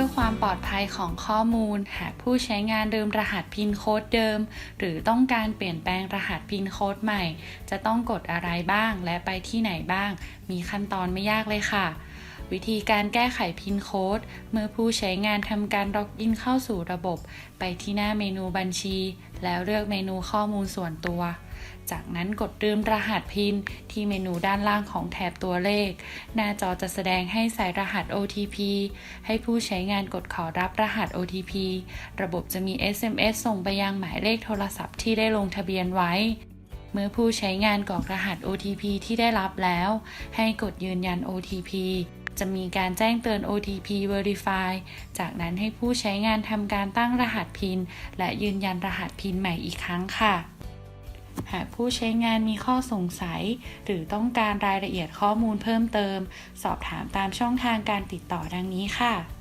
พื่อความปลอดภัยของข้อมูล หากผู้ใช้งานลืมรหัสพินโค้ดเดิม หรือต้องการเปลี่ยนแปลงรหัสพินโค้ดใหม่ จะต้องกดอะไรบ้างและไปที่ไหนบ้าง มีขั้นตอนไม่ยากเลยค่ะวิธีการแก้ไขพินโค้ด เมื่อผู้ใช้งานทำการล็อกอินเข้าสู่ระบบ ไปที่หน้าเมนูบัญชี แล้วเลือกเมนูข้อมูลส่วนตัว จากนั้นกดลืมรหัสพินที่เมนูด้านล่างของแถบตัวเลข หน้าจอจะแสดงให้ใส่รหัส OTP ให้ผู้ใช้งานกดขอรับรหัส OTP ระบบจะมี SMS ส่งไปยังหมายเลขโทรศัพท์ที่ได้ลงทะเบียนไว้ เมื่อผู้ใช้งานกรอกรหัส OTP ที่ได้รับแล้ว ให้กดยืนยัน OTP จะมีการแจ้งเตือน OTP Verify จากนั้นให้ผู้ใช้งานทำการตั้งรหัสพิน และยืนยันรหัสพินใหม่อีกครั้งค่ะ หากผู้ใช้งานมีข้อสงสัย หรือต้องการรายละเอียดข้อมูลเพิ่มเติม สอบถามตามช่องทางการติดต่อดังนี้ค่ะ